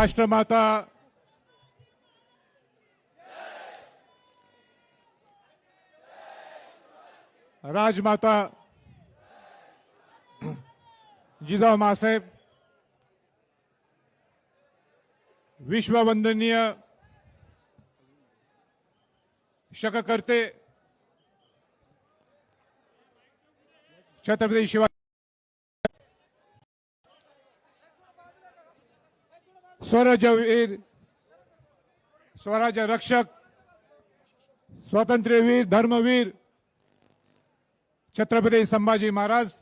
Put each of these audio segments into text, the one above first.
राष्ट्रमाता राजमाता। जिजाऊ मासाहेब विश्ववंदनीय। शककर्ते छत्रपती शिवाजी स्वराज्यवीर स्वराज्य रक्षक स्वातंत्र्यवीर धर्मवीर छत्रपती संभाजी महाराज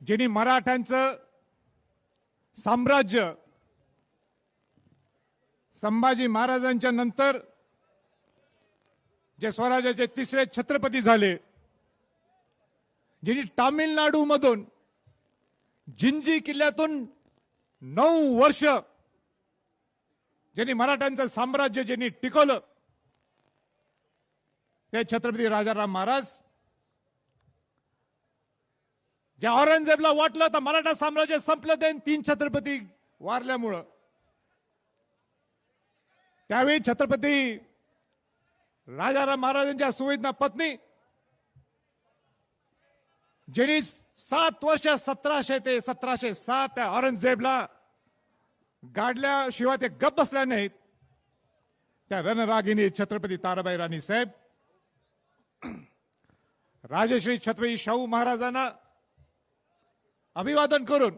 ज्यांनी मराठ्यांचं साम्राज्य संभाजी महाराजांच्या नंतर जे स्वराज्याचे तिसरे छत्रपती झाले ज्यांनी तामिळनाडूमधून जिंजी किल्ल्यातून नऊ वर्ष ज्यांनी मराठ्यांचं साम्राज्य ज्यांनी टिकवलं ते छत्रपती राजाराम महाराज. ज्या औरंगजेबला वाटलं तर मराठा साम्राज्य संपलं ते तीन छत्रपती वारल्यामुळं. त्यावेळी छत्रपती राजाराम महाराजांच्या सुवेदना पत्नी ज्यांनी सात वर्ष सतराशे ते सतराशे सात त्या औरंगजेबला गाडल्याशिवाय ते गप बसल्या नाहीत. त्या रणरागिनी छत्रपती ताराबाई राणी साहेब राजश्री छत्रपती शाहू महाराजांना अभिवादन करून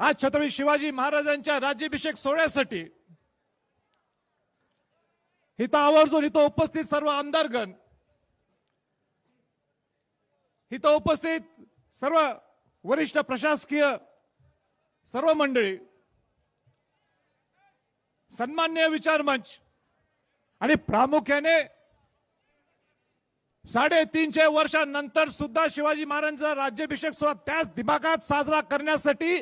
आज छत्रपती शिवाजी महाराजांच्या राज्याभिषेक सोहळ्यासाठी इथं आवर्जून इथं उपस्थित सर्व आमदारगण इथं उपस्थित सर्व वरिष्ठ प्रशासकीय सर्व मंडळी सन्मान्य विचार मंच आणि प्रामुख्याने साडेतीनशे वर्षांनंतर सुद्धा शिवाजी महाराजांचा राज्याभिषेक सोहळा त्याच दिमागात साजरा करण्यासाठी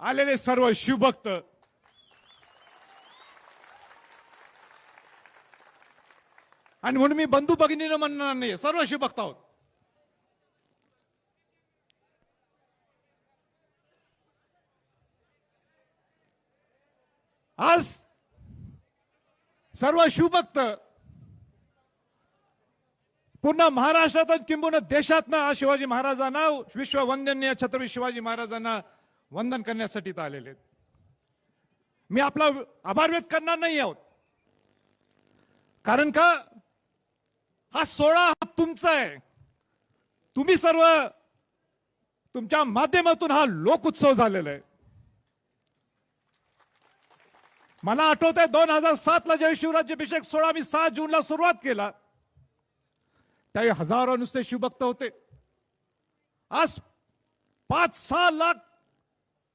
आलेले सर्व शिवभक्त. आणि म्हणून मी बंधू भगिनीनं म्हणणार नाही सर्व शिवभक्त आहोत. आज सर्व शिवभक्त पूर्ण महाराष्ट्रातून किंबहुना देशातनं आज शिवाजी महाराजांना विश्ववंदनीय छत्रपती शिवाजी महाराजांना वंदन करण्यासाठी आलेले आहेत. मी आपला आभार व्यक्त करणार नाही आहोत. कारण का? हा सोहळा हा तुमचा आहे. तुम्ही सर्व तुमच्या माध्यमातून हा लोक उत्सव झालेला आहे. मला आठवत आहे दोन हजार सातला ज्यावेळी शिवराज्याभिषेक सोहळा मी सहा जूनला सुरुवात केला. त्यावेळी हजारो नुसते शिवभक्त होते. आज पाच सहा लाख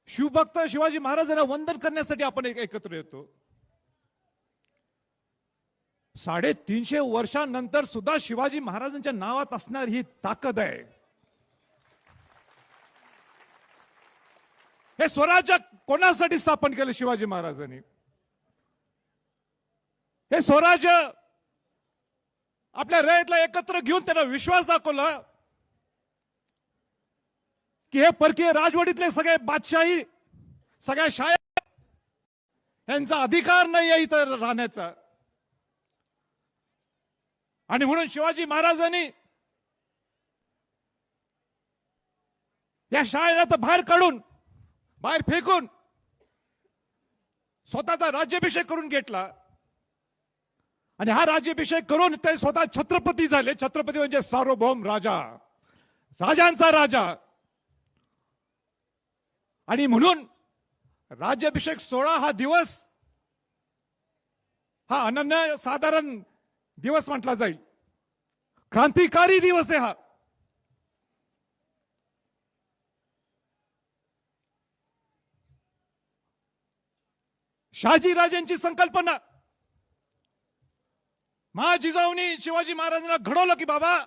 शिवभक्त शिवाजी महाराजांना वंदन करण्यासाठी आपण एक- एकत्र येतो. साडेतीनशे वर्षांनंतर सुद्धा शिवाजी महाराजांच्या नावात असणार ही ताकद आहे. हे स्वराज्य कोणासाठी स्थापन केलं शिवाजी महाराजांनी? हे स्वराज्य आपल्या रयतला एकत्र घेऊन त्यांना विश्वास दाखवला की हे परकीय राजवटीतले सगळे बादशाही सगळ्या शाळा यांचा अधिकार नाही आहे इथं राहण्याचा. आणि म्हणून शिवाजी महाराजांनी या शाळेला तर बाहेर काढून बाहेर फेकून स्वतःचा राज्याभिषेक करून घेतला. आणि हा राज्याभिषेक करून ते स्वतः छत्रपती झाले. छत्रपती म्हणजे सार्वभौम राजा. राजांचा राजा. आणि म्हणून राज्याभिषेक सोहळा हा दिवस हा अनन्य साधारण दिवस म्हटला जाईल. क्रांतिकारी दिवस आहे हा. शहाजी राजांची संकल्पना महाजिजाऊनी शिवाजी महाराजांना घडवलं की बाबा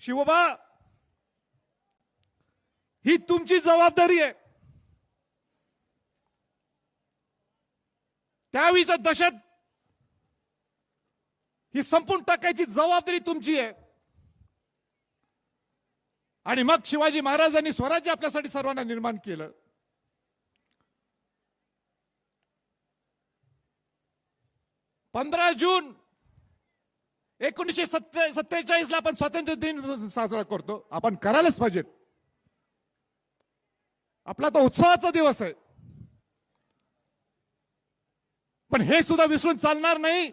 शिवबा ही तुमची जबाबदारी आहे. त्यावेळीच दशत ही संपून टाकायची जबाबदारी तुमची आहे. आणि मग शिवाजी महाराजांनी स्वराज्य आपल्यासाठी सर्वांना निर्माण केलं. पंधरा जून एकोणीसशे सत्ते सत्तेचाळीस ला आपण स्वातंत्र्य दिन साजरा करतो. आपण करायलाच पाहिजे. आपला तो उत्सवाचा दिवस आहे. पण हे सुद्धा विसरून चालणार नाही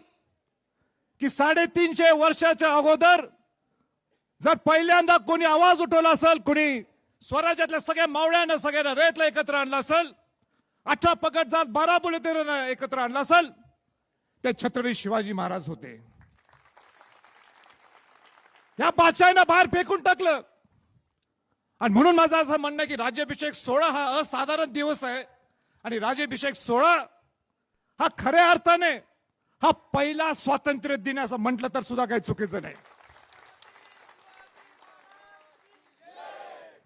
की साडेतीनशे वर्षाच्या अगोदर जर पहिल्यांदा कोणी आवाज उठवला असेल कोणी स्वराज्यातल्या सगळ्या मावळ्यांना सगळ्यांना रयतला एकत्र आणलं असेल अठरा पगड जात बारा बुलेतेरांना एकत्र आणला असेल ते छत्रपती शिवाजी महाराज होते. या बादशाहानं बाहेर फेकून टाकलं. आणि म्हणून माझं असं म्हणणं आहे की राज्याभिषेक सोहळा हा असाधारण दिवस आहे. आणि राज्याभिषेक सोहळा हा खऱ्या अर्थाने हा पहिला स्वातंत्र्य दिन असं म्हटलं तर सुद्धा काही चुकीचं नाही.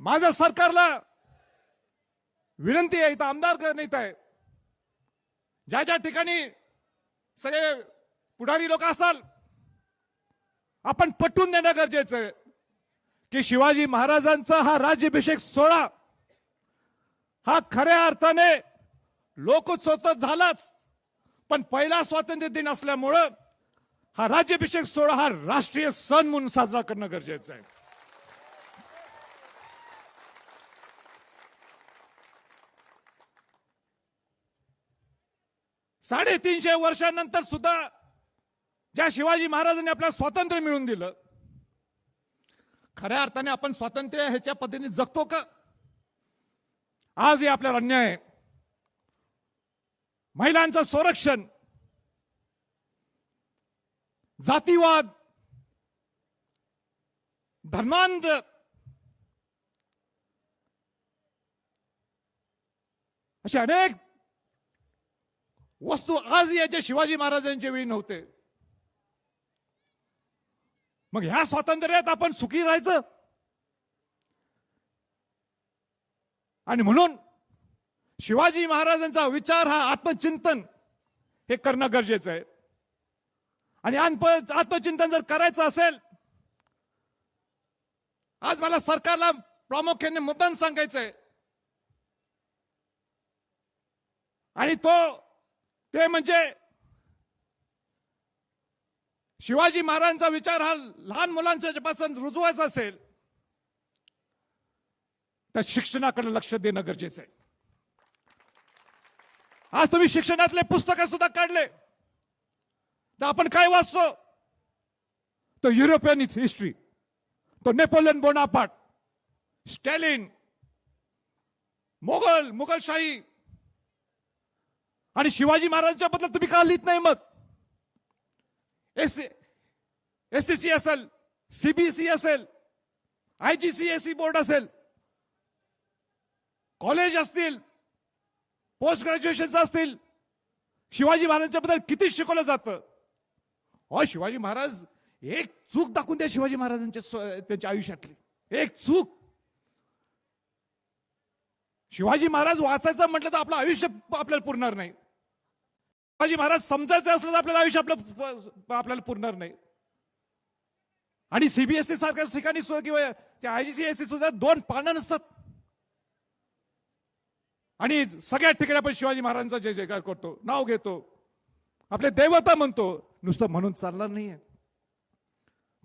माझं सरकारला विनंती आहे इथं आमदार नाहीत आहे. ज्या ज्या ठिकाणी सगळे पुढारी लोक असाल आपण पटवून देणं गरजेचं आहे. की शिवाजी महाराजांचा हा राज्याभिषेक सोहळा हा खऱ्या अर्थाने लोकोत्सव झालाच. पण पहिला स्वातंत्र्य दिन असल्यामुळं हा राज्याभिषेक सोहळा हा राष्ट्रीय सण म्हणून साजरा करणं गरजेचं आहे. साडेतीनशे वर्षानंतर सुद्धा ज्या शिवाजी महाराजांनी आपल्याला स्वातंत्र्य मिळवून दिलं खऱ्या अर्थाने आपण स्वातंत्र्य ह्याच्या पद्धतीने जगतो का? आज हे आपल्याला अन्याय आहे महिलांचं संरक्षण जातीवाद धर्मांध अशा अनेक वस्तू आज याच्या शिवाजी महाराजांच्या वेळी नव्हते. मग ह्या स्वातंत्र्यात आपण सुखी राहायचं? आणि म्हणून शिवाजी महाराजांचा विचार हा आत्मचिंतन हे करणं गरजेचं आहे. आणि आत्मचिंतन जर करायचं असेल आज मला सरकारला प्रामुख्याने मुद्दाम सांगायचं आहे. आणि तो ते म्हणजे शिवाजी महाराजांचा विचार हा लहान मुलांच्या पासून रुजवायचा असेल तर शिक्षणाकडे लक्ष देणं गरजेचं आहे. आज तुम्ही शिक्षणातले पुस्तक सुद्धा काढले तर आपण काय वाचतो? तो युरोपियन हिस्ट्री तो नेपोलियन बोनापाट स्टॅलिन मोगल मुघलशाही आणि शिवाजी महाराजांच्या बद्दल तुम्ही का लिहित नाही मग? एस एस सी असेल सीबीसी असेल आयजीसीएसई बोर्ड असेल कॉलेज असतील पोस्ट ग्रॅज्युएशन असतील शिवाजी महाराजांच्या बद्दल किती शिकवलं जातं? अ शिवाजी महाराज एक चूक दाखवून द्या शिवाजी महाराजांच्या त्यांच्या आयुष्यातली. एक चूक. शिवाजी महाराज वाचायचं म्हटलं तर आपलं आयुष्य आपल्याला पुरणार नाही. शिवाजी महाराज समजायचं असलं तर आपल्याला आयुष्य आपलं आपल्याला पुरणार नाही. आणि सीबीएसई सारख्या ठिकाणी सुद्धा किंवा त्या आयजीसीएससी सुद्धा दोन पानं नसतात. आणि सगळ्या ठिकाणी आपण शिवाजी महाराजांचा जय जयकार करतो नाव घेतो. आपले देवता म्हणतो नुसतं म्हणून चालणार नाहीये.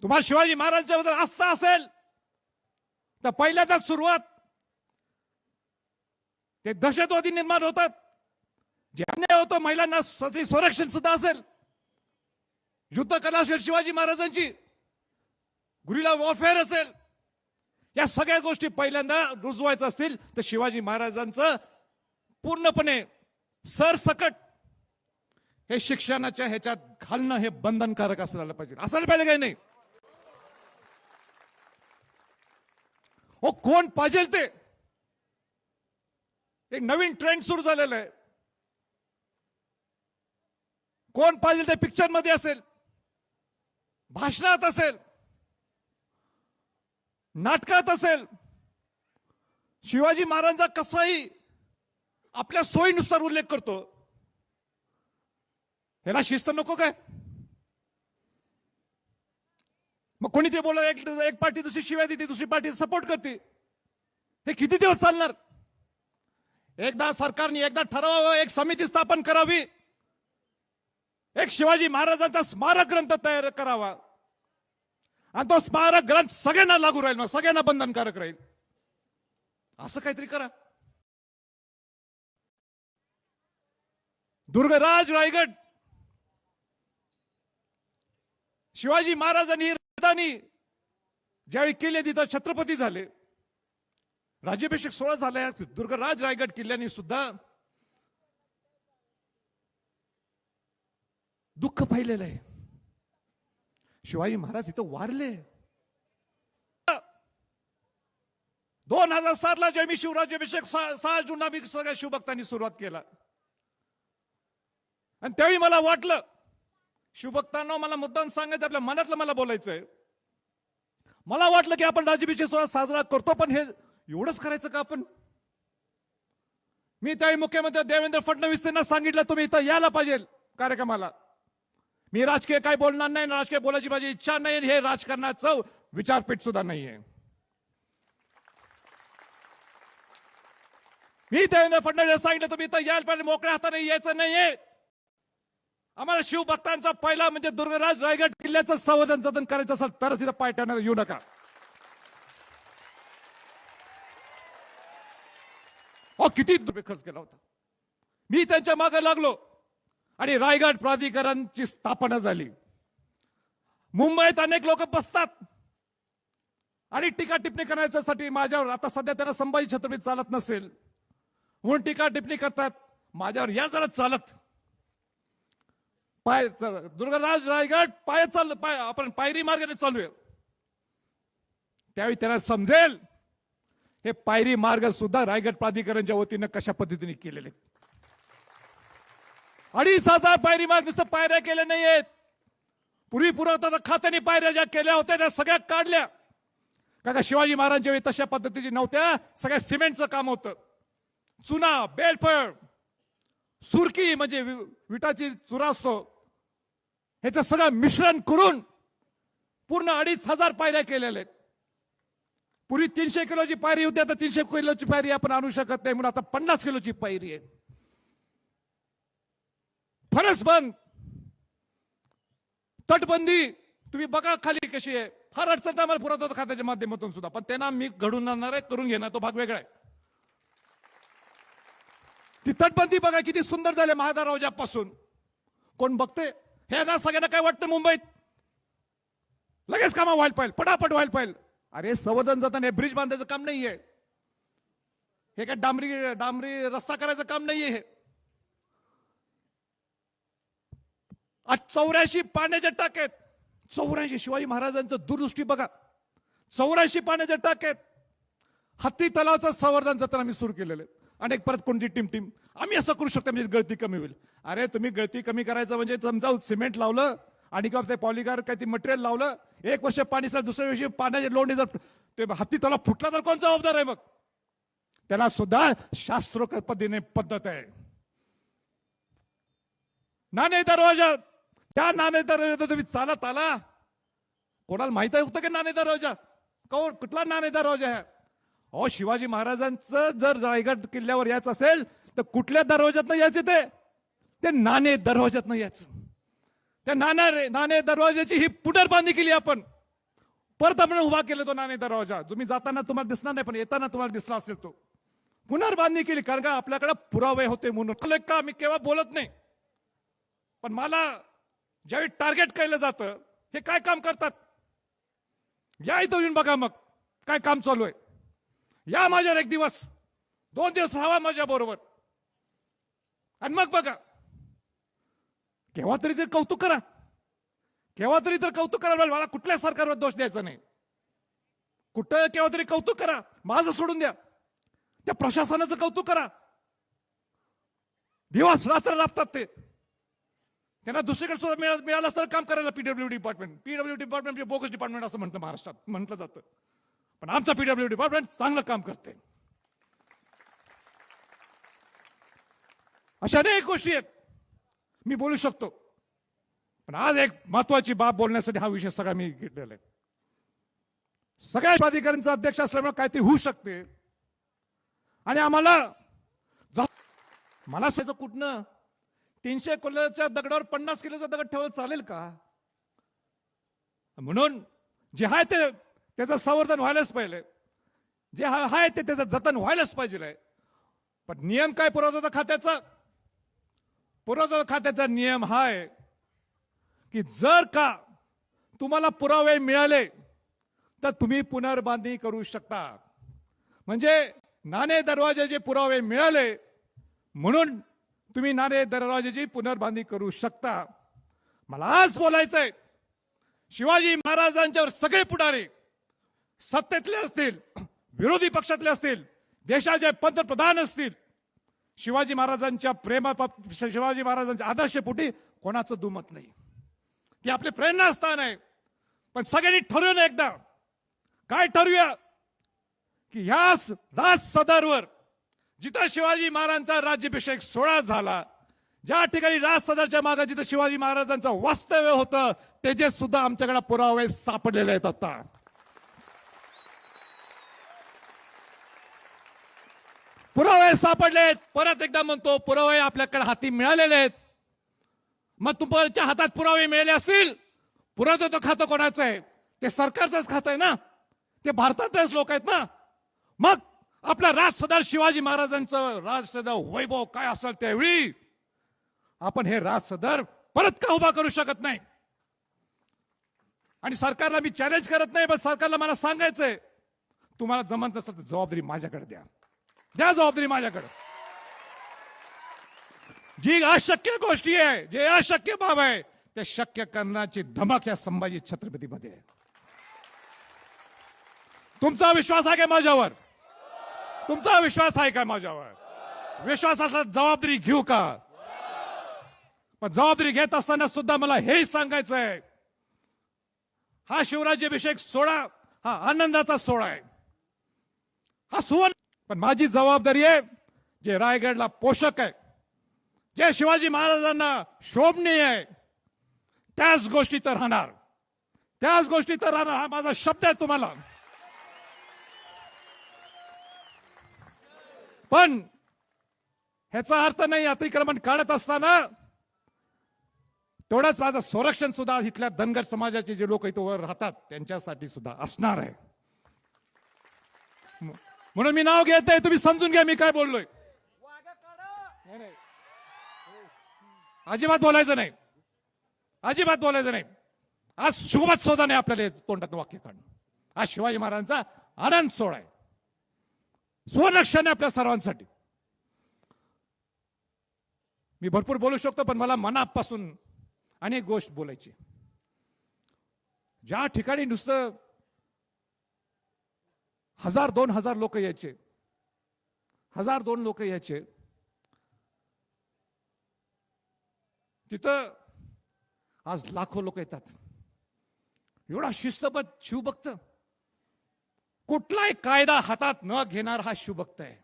तुम्हाला शिवाजी महाराजांच्या बद्दल आस्था असेल तर पहिल्यांदा सुरुवात. ते दहशतवादी निर्माण होतात. जे अन्याय होतो महिलांना स्वतः संरक्षण सुद्धा असेल. युद्ध कला असेल शिवाजी महाराजांची. गुरिला वॉरफेअर असेल. या सगळ्या गोष्टी पहिल्यांदा रुजवायचं असतील तर शिवाजी महाराजांचं पूर्णपणे सरसकट हे शिक्षणाच्या ह्याच्यात घालणं हे बंधनकारक असायला पाहिजे. असायला पाहिजे काही नाही. हो कोण पाहिजे ते? एक नवीन ट्रेंड सुरू झालेला आहे. कोण पाहिजे ते पिक्चरमध्ये असेल? भाषणात असेल? नाटकात असेल? शिवाजी महाराजांचा कसाही आपल्या सोयीनुसार उल्लेख करतो. ह्याला शिस्त नको काय? मग कोणी ते बोला एक एक पार्टी दुसरी शिवाय देते दुसरी पार्टी सपोर्ट करते. हे किती दिवस चालणार? एकदा सरकारने एकदा ठरवावं एक समिती स्थापन करावी. एक शिवाजी महाराजांचा स्मारक ग्रंथ तयार करावा. आणि तो स्मारक ग्रंथ सगळ्यांना लागू राहील मग सगळ्यांना बंधनकारक राहील. असं काहीतरी करा. दुर्गराज रायगड. शिवाजी महाराजांनी राजधानी ज्यावेळी केले तिथं छत्रपती झाले. राज्याभिषेक सोहळा झाला. दुर्गराज रायगड किल्ल्याने सुद्धा दुःख पाहिलेलं आहे. शिवाजी महाराज इथं वारले. दोन हजार सात ला जेव्हा मी शिवराज्याभिषेक सहा सहा जूनला मी सगळ्या शिवभक्तांनी सुरुवात केला. आणि त्यावेळी मला वाटलं शिवभक्तांना मला मुद्दाम सांगायचं आपल्या मनातलं मला बोलायचंय. मला वाटलं की आपण राज्याभिषेक सोहळा साजरा करतो पण हे एवढंच करायचं का आपण? मी त्यावेळी मुख्यमंत्री देवेंद्र फडणवीस यांना सांगितलं तुम्ही इथं यायला पाहिजे कार्यक्रमाला. मी राजकीय काय बोलणार नाही राजकीय बोलायची माझी इच्छा नाही हे राजकारणाचं विचारपीठ सुद्धा नाहीये. मी देवेंद्र फडणवीस सांगितलं तुम्ही इथं यायला पाहिजे मोकळ्या हाताने यायचं नाहीये. आम्हाला शिवभक्तांचा पहिला म्हणजे दुर्गराज रायगड किल्ल्याचं संवर्धन जतन करायचं असेल तरच इथं पायट्यानं येऊ नका. अहो किती रुपये खर्च केला होता. मी त्यांच्या मागे लागलो. आणि रायगड प्राधिकरणची स्थापना झाली. मुंबईत अनेक लोक बसतात. आणि टीका टिप्पणी करण्यासाठी माझ्यावर आता सध्या त्यांना संभाजी छत्रपती चालत नसेल. म्हणून टीका टिप्पणी करतात माझ्यावर या जरा चालत. पाय दुर्गराज दुर्गाराज रायगड पाय चाल पाय आपण पायरी मार्गाने चालू आहे त्यावेळी त्यांना समजेल हे पायरी मार्ग सुद्धा रायगड प्राधिकरणच्या वतीनं कशा पद्धतीने केलेले अडीच हजार पायरी मार्ग नुसतं पायऱ्या केल्या नाही आहेत पूर्वी पुरवठा खात्याने पायऱ्या ज्या केल्या होत्या त्या सगळ्या काढल्या. का का शिवाजी महाराजांच्या वेळी तशा पद्धतीची नव्हत्या सगळ्या सिमेंटचं काम होतं. चुना बेलफळ सुरकी म्हणजे वि- विटाची चुरा असतो. ह्याचं सगळं मिश्रण करून पूर्ण अडीच हजार पायऱ्या केलेल्या आहेत. पूर्वी तीनशे किलोची पायरी होती आता तीनशे किलोची पायरी आपण आणू शकत नाही म्हणून आता पन्नास किलोची पायरी आहे. फरसबंद तटबंदी तुम्ही बघा खाली कशी आहे. फार अडचण आम्हाला पुरत होतं खात्याच्या माध्यमातून सुद्धा. पण त्यांना मी घडून आणणार आहे करून घेणार तो भाग वेगळा आहे. ती तटबंदी बघा किती सुंदर झाले महादारावजापासून कोण बघते हे ना सगळ्यांना काय वाटतं मुंबईत? लगेच कामा व्हायला पाहिजे पटापट व्हायला पाहिजे. अरे संवर्धन जाताना हे ब्रिज बांधायचं काम नाहीये. हे काय डांबरी डांबरी रस्ता करायचं काम नाहीये हे. आज चौऱ्याऐंशी पाण्याच्या टाक्यात चौऱ्याऐंशी शिवाजी महाराजांचं दूरदृष्टी बघा. चौऱ्याऐंशी पाण्याच्या टाक्यात हत्ती तलावाचं संवर्धन जत्रा आम्ही सुरू केलेलं आहे. आणि परत कोणती टीम टीम. आम्ही असं करू शकतो म्हणजे गळती कमी होईल. अरे तुम्ही गळती कमी करायचं म्हणजे समजा सिमेंट लावलं आणि किंवा ते पॉलिकार काही ते मटेरियल लावलं एक वर्ष पाणी सर दुसऱ्या वर्षी पाण्याचे लोंढे जर ते हत्ती तलाव फुटला तर कोण जबाबदार आहे मग? त्याला सुद्धा शास्त्रोक्त पद्धतीने पद्धत आहे. नाणे दरवाजा त्या नाणे दरवाजा तुम्ही चालत आला. कोणाला माहीत होतं की नाणे दरवाजा कोण कुठला नाणे दरवाजा आहे? अहो शिवाजी महाराजांचं जर रायगड किल्ल्यावर यायचं असेल तर कुठल्या दरवाज्यातनं यायचे ते? ते नाणे दरवाज्यातनं यायचं. त्या नाना नाणे दरवाजाची ही पुनर्बांधणी केली आपण. परत आपण उभा केला तो नाणे दरवाजा. तुम्ही जाताना तुम्हाला दिसणार नाही पण येताना तुम्हाला दिसला असेल तो. पुनर्बांधणी केली कारण का आपल्याकडे पुरावे होते म्हणून. का? मी केव्हा बोलत नाही. पण मला ज्यावेळी टार्गेट केलं जातं हे काय काम करतात? या इथं येऊन बघा मग काय काम चालू आहे. या माझ्यावर एक दिवस दोन दिवस राहावा माझ्या बरोबर. आणि मग बघा केव्हा तरी तर कौतुक करा. केव्हा तरी तर कौतुक करा मला कुठल्या सरकारवर दोष द्यायचा नाही. कुठं केव्हा तरी कौतुक करा माझं सोडून द्या. त्या प्रशासनाचं कौतुक करा. दिवस रात्र राबतात ते. त्यांना दुसरीकडे सुद्धा मिळा- मिळालं असतं काम करायला पीडब्ल्यू डिपार्टमेंट पीडब्ल्यू डिपार्टमेंट म्हणजे बोगस डिपार्टमेंट असं म्हणतं महाराष्ट्रात. म्हटलं जातं. पण आमचं पीडब्ल्यू डिपार्टमेंट चांगलं काम करते अशा अनेक गोष्टी आहेत. मी बोलू शकतो. पण आज एक महत्वाची बाब बोलण्यासाठी हा विषय सगळा मी घेतलेला आहे. सगळ्या प्राधिकरणचा अध्यक्ष असल्यामुळे काहीतरी होऊ शकते. आणि आम्हाला मला कुठनं तीनशे किलोच्या दगडावर पन्नास किलोचा दगड ठेवलं चालेल का? म्हणून जे आहे ते त्याचं संवर्धन व्हायलाच पाहिजे. जे आहे ते त्याचं जतन व्हायलाच पाहिजे. पण नियम काय पुरवठा खात्याचा? पुरवठा खात्याचा नियम हा आहे की जर का तुम्हाला पुरावे मिळाले तर तुम्ही पुनर्बांधणी करू शकता. म्हणजे नाणे दरवाजाचे पुरावे मिळाले म्हणून तुम्ही नाणे दरवाजेची पुनर्बांधणी करू शकता. मला आज बोलायचंय शिवाजी महाराजांच्यावर सगळे पुढारी सत्तेतले असतील विरोधी पक्षातले असतील देशाचे पंतप्रधान असतील. शिवाजी महाराजांच्या प्रेमा शिवाजी महाराजांच्या आदर्शपोटी कोणाचं दुमत नाही. ती आपले प्रेरणास्थान आहे. पण सगळ्यांनी ठरवून एकदा काय ठरवूया? की ह्याच राज सदरवर जिथं शिवाजी महाराजांचा राज्याभिषेक सोहळा झाला ज्या ठिकाणी राज सदरच्या मागे जिथं शिवाजी महाराजांचं वास्तव्य होतं त्याचे सुद्धा आमच्याकडे पुरावे सापडलेले आहेत आता. पुरावे सापडलेत परत एकदा म्हणतो पुरावे आपल्याकडे हाती मिळालेले आहेत. मग तुमच्या हातात पुरावे मिळाले असतील पुरातत्व खातं कोणाचं आहे? ते सरकारचंच खातं आहे ना? ते भारतातलेच लोक आहेत ना? मग आपला राज सदर शिवाजी महाराजांचं राजसदार वैभव काय असेल त्यावेळी आपण हे राज सदर परत का उभा करू शकत नाही? आणि सरकारला मी चॅलेंज करत नाही पण सरकारला मला सांगायचंय तुम्हाला जमत नसेल तर जबाबदारी माझ्याकडे द्या. द्या जबाबदारी माझ्याकडे. जी अशक्य गोष्टी आहे जे अशक्य बाब आहे ते शक्य करण्याची धमक या संभाजी छत्रपतीमध्ये आहे. तुमचा विश्वास आहे माझ्यावर? तुमचा विश्वास आहे का माझ्यावर? विश्वास असला जबाबदारी घेऊ का? पण जबाबदारी घेत असताना सुद्धा मला हे सांगायचं आहे हा शिवराज्याभिषेक सोहळा हा आनंदाचा सोहळा आहे. हा सुवर्ण पण माझी जबाबदारी आहे जे रायगडला पोषक आहे जे शिवाजी महाराजांना शोभनीय आहे त्याच गोष्टी तर राहणार. त्याच गोष्टी तर राहणार हा माझा शब्द आहे तुम्हाला. पण ह्याचा अर्थ नाही अतिक्रमण काढत असताना तेवढंच माझं संरक्षण सुद्धा इथल्या धनगर समाजाचे जे लोक इथं राहतात त्यांच्यासाठी सुद्धा असणार आहे. म्हणून मी नाव घेत आहे तुम्ही समजून घ्या मी काय बोललोय. अजिबात बोलायचं नाही. अजिबात बोलायचं नाही. आज शुभमत सुद्धा नाही आपल्याला तोंडात वाक्य काढणं आज शिवाजी महाराजांचा आनंद सोडाय आहे आहे आपल्या सर्वांसाठी. मी भरपूर बोलू शकतो पण मला मनापासून अनेक गोष्ट बोलायची ज्या ठिकाणी नुसतं हजार दोन हजार लोक यायचे हजार दोन लोक यायचे तिथं आज लाखो लोक येतात. एवढा शिस्तबद्ध शिवभक्त कुठलाही कायदा हातात न घेणार हा शुभक्त आहे.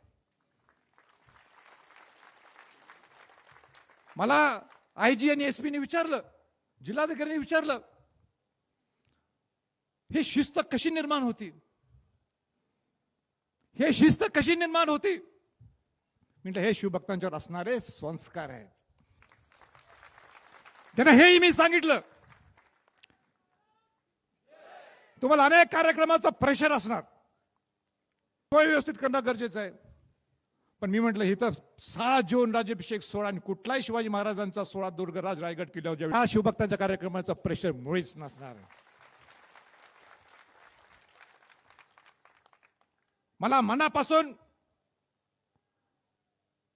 मला आय जी आणि एस ने विचारलं जिल्हाधिकाऱ्यांनी विचारलं ही शिस्त कशी निर्माण होती? हे शिस्त कशी निर्माण होती? म्हटलं हे शिवभक्तांच्यावर असणारे संस्कार आहेत. त्यांना हेही मी सांगितलं. तुम्हाला अनेक कार्यक्रमाचं प्रेशर असणार. व्यवस्थित करणं गरजेचं आहे. पण मी म्हटलं तर सहा जून राज्याभिषेक सोहळा आणि कुठलाही शिवाजी महाराजांचा सोळा दुर्गराज रायगड किल्ल्यावर ज्यावेळी हा शिवभक्तांच्या कार्यक्रमाचा प्रेशर मुळीच नसणार आहे. मला मनापासून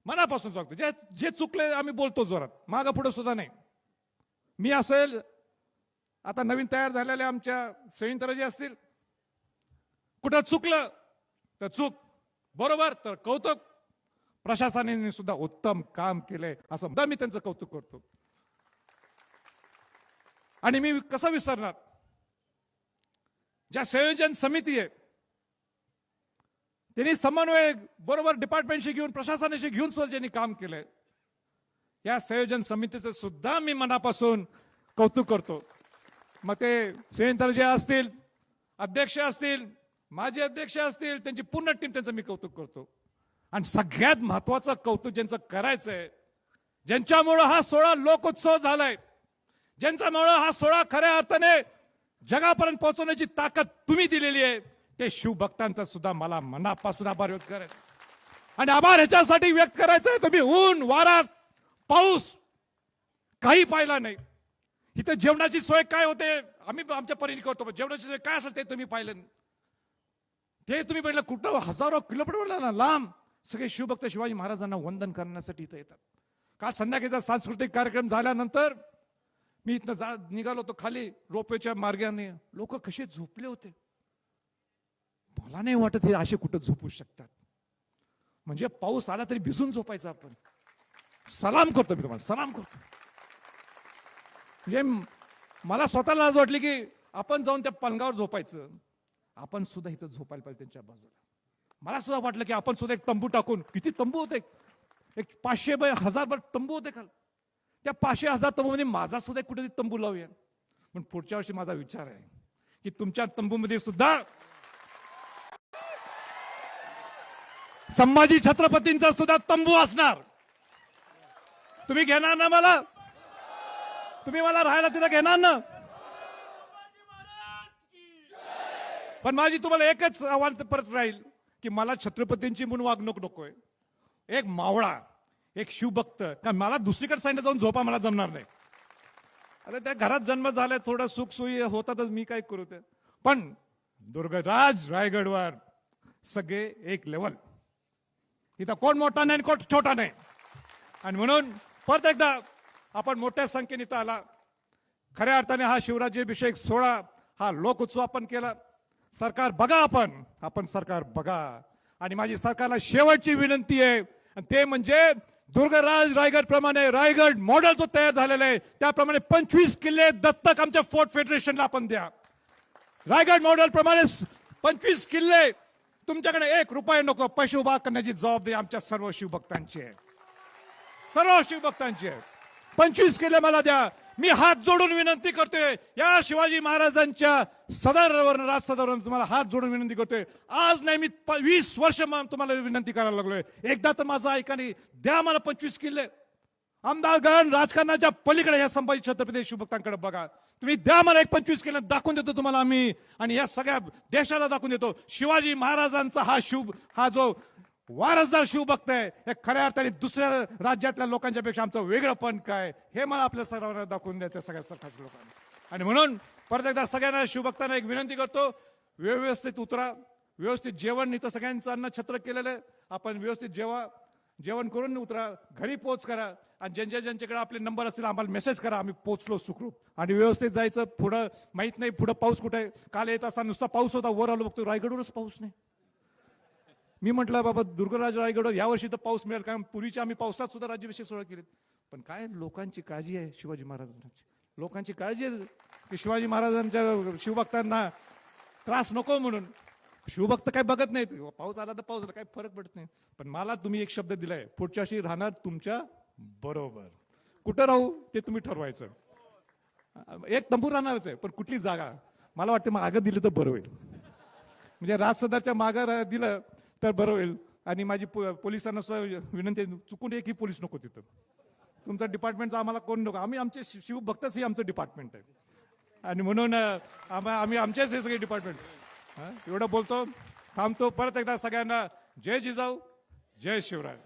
मनापासून सांगतो जे जे चुकले आम्ही बोलतो जोरात मागं पुढे सुद्धा नाही. मी असेल आता नवीन तयार झालेल्या आमच्या संयंत्र असतील कुठं चुकलं तर चूक. बरोबर? तर कौतुक. प्रशासनाने सुद्धा उत्तम काम केलंय असं सुद्धा मी त्यांचं कौतुक करतो. आणि मी कसं विसरणार? ज्या संयोजन समिती आहे त्यांनी समन्वय बरोबर डिपार्टमेंटशी घेऊन प्रशासनाशी घेऊन सुद्धा ज्यांनी काम केलंय या संयोजन समितीचं सुद्धा मी मनापासून कौतुक करतो. मग ते संयंत्र जे असतील अध्यक्ष असतील माझे अध्यक्ष असतील त्यांची पूर्ण टीम त्यांचं मी कौतुक करतो. आणि सगळ्यात महत्वाचं कौतुक ज्यांचं करायचंय ज्यांच्यामुळं हा सोहळा लोकोत्सव झालाय ज्यांच्यामुळं हा सोहळा खऱ्या अर्थाने जगापर्यंत पोहोचवण्याची ताकद तुम्ही दिलेली आहे ते शिवभक्तांचा सुद्धा मला मनापासून आभार व्यक्त करायचं आणि आभार ह्याच्यासाठी व्यक्त करायचंय तुम्ही ऊन वारा पाऊस काही पाहिला नाही. इथं जेवणाची सोय काय होते आम्ही आमच्या परीने करतो जेवणाची सोय काय असेल ते तुम्ही पाहिलं नाही. ते तुम्ही पाहिलं कुठं हजारो किलोमीटर ना लांब सगळे शिवभक्त शिवाजी महाराजांना वंदन करण्यासाठी इथं येतात. काल संध्याकाळचा सांस्कृतिक कार्यक्रम झाल्यानंतर मी इथनं जा निघालो होतो खाली रोपेच्या मार्गाने. लोक कसे झोपले होते. मला नाही वाटत हे असे कुठं झोपू शकतात. म्हणजे पाऊस आला तरी भिजून झोपायचा आपण. सलाम करतो मी तुम्हाला सलाम करतो. म्हणजे मला स्वतःला आज वाटली की आपण जाऊन त्या पलंगावर झोपायचं. आपण सुद्धा इथं झोपायला पाहिजे त्यांच्या बाजूला. मला सुद्धा वाटलं की आपण सुद्धा एक तंबू टाकून किती तंबू होते? एक पाचशे बाय हजार तंबू होते काल त्या पाचशे हजार तंबूमध्ये माझा सुद्धा कुठेतरी तंबू लावूया. पण पुढच्या वर्षी माझा विचार आहे की तुमच्या तंबूमध्ये सुद्धा संभाजी छत्रपतींचा सुद्धा तंबू असणार. तुम्ही घेणार ना मला? तुम्ही मला राहायला तिथं घेणार ना? पण माझी तुम्हाला एकच आव्हान परत राहील की मला छत्रपतींची म्हणून वागणूक नकोय. एक मावळा एक शिवभक्त का मला दुसरीकडे सांगितलं जाऊन झोपा मला जमणार नाही. अरे त्या घरात जन्म झालाय थोडं सुखसोयी होतातच मी काय करू ते. पण दुर्गराज रायगडवर सगळे एक लेवल इथं कोण मोठा नाही आणि कोण छोटा नाही. आणि म्हणून परत एकदा आपण मोठ्या संख्येने इथं आला. खऱ्या अर्थाने हा शिवराज्याभिषेक सोहळा हा लोकोत्सव आपण केला. सरकार बघा आपण. आपण सरकार बघा. आणि माझी सरकारला शेवटची विनंती आहे आणि ते म्हणजे दुर्गराज रायगड प्रमाणे रायगड मॉडेल जो तयार झालेला आहे त्याप्रमाणे पंचवीस किल्ले दत्तक आमच्या फोर्ट फेडरेशनला आपण द्या. रायगड मॉडेल प्रमाणे पंचवीस किल्ले तुमच्याकडे एक रुपये नको पैसे उभा करण्याची जबाबदारी आमच्या सर्व शिवभक्तांची आहे. सर्व शिवभक्तांची आहे. पंचवीस किल्ले मला द्या. मी हात जोडून विनंती करतोय या शिवाजी महाराजांच्या सदरवरून राज तुम्हाला हात जोडून विनंती करतोय. आज नाही मी वीस वर्ष तुम्हाला विनंती करायला लागलोय. एकदा तर माझं ऐका द्या मला पंचवीस किल्ले. आमदारगण राजकारणाच्या पलीकडे या संभाजी छत्रपती शिवभक्तांकडे बघा. तुम्ही द्या मला एक पंचवीस किल्ले दाखवून देतो तुम्हाला आम्ही. आणि या सगळ्या देशाला दाखवून देतो. शिवाजी महाराजांचा हा शुभ हा जो वारसदार शिवभक्त आहे हे खऱ्या अर्थाने दुसऱ्या राज्यातल्या लोकांच्या पेक्षा आमचं वेगळंपण काय? हे मला आपल्या सर्वांना दाखवून द्यायचं सगळ्या सरकारच्या लोकांना. आणि म्हणून परत एकदा सगळ्यांना शिवभक्तांना एक विनंती करतो व्यवस्थित उतरा. व्यवस्थित जेवण इथं सगळ्यांचं अन्न छत्र केलेलं आहे. आपण व्यवस्थित जेवा जेवण करून उतरा. घरी पोच करा. आणि ज्यांच्या ज्यांच्याकडे आपले नंबर असतील आम्हाला मेसेज करा. आम्ही पोचलो सुखरूप. आणि व्यवस्थित जायचं. पुढं माहीत नाही पुढं पाऊस कुठे काल येत असताना नुसता पाऊस होता. वर आलो बघतो. रायगडवरच पाऊस नाही. मी म्हटलं बाबा दुर्गराज रायगडवर यावर्षी तर पाऊस मिळेल कारण पूर्वीच्या आम्ही पावसात सुद्धा राज्याभिषेक सोहळा केलेत. पण काय लोकांची काळजी आहे शिवाजी महाराजांची? लोकांची काळजी आहे की शिवाजी महाराजांच्या शिवभक्तांना त्रास नको म्हणून. शिवभक्त काय बघत नाहीत. पाऊस आला तर पाऊस आला काही फरक पडत नाही. पण मला तुम्ही एक शब्द दिलाय पुढच्याशी राहणार तुमच्या बरोबर. कुठं राहू ते तुम्ही ठरवायचं. एक तंबू राहणारच आहे पण कुठली जागा? मला वाटतं मागं दिलं तर बरं होईल. म्हणजे राजसदारच्या मागं दिलं तर बरं होईल. आणि माझी पो- पोलिसांना सुद्धा विनंती चुकून एकही पोलीस नको तिथं. तुमचा डिपार्टमेंटचा आम्हाला कोण नको? आम्ही आमचे शिवभक्तच हे आमचं डिपार्टमेंट आहे. आणि म्हणून आम्हा- आम्ही आमचेच हे सगळे डिपार्टमेंट एवढं बोलतो. थांबतो. परत एकदा सगळ्यांना जय जिजाऊ जय शिवराय.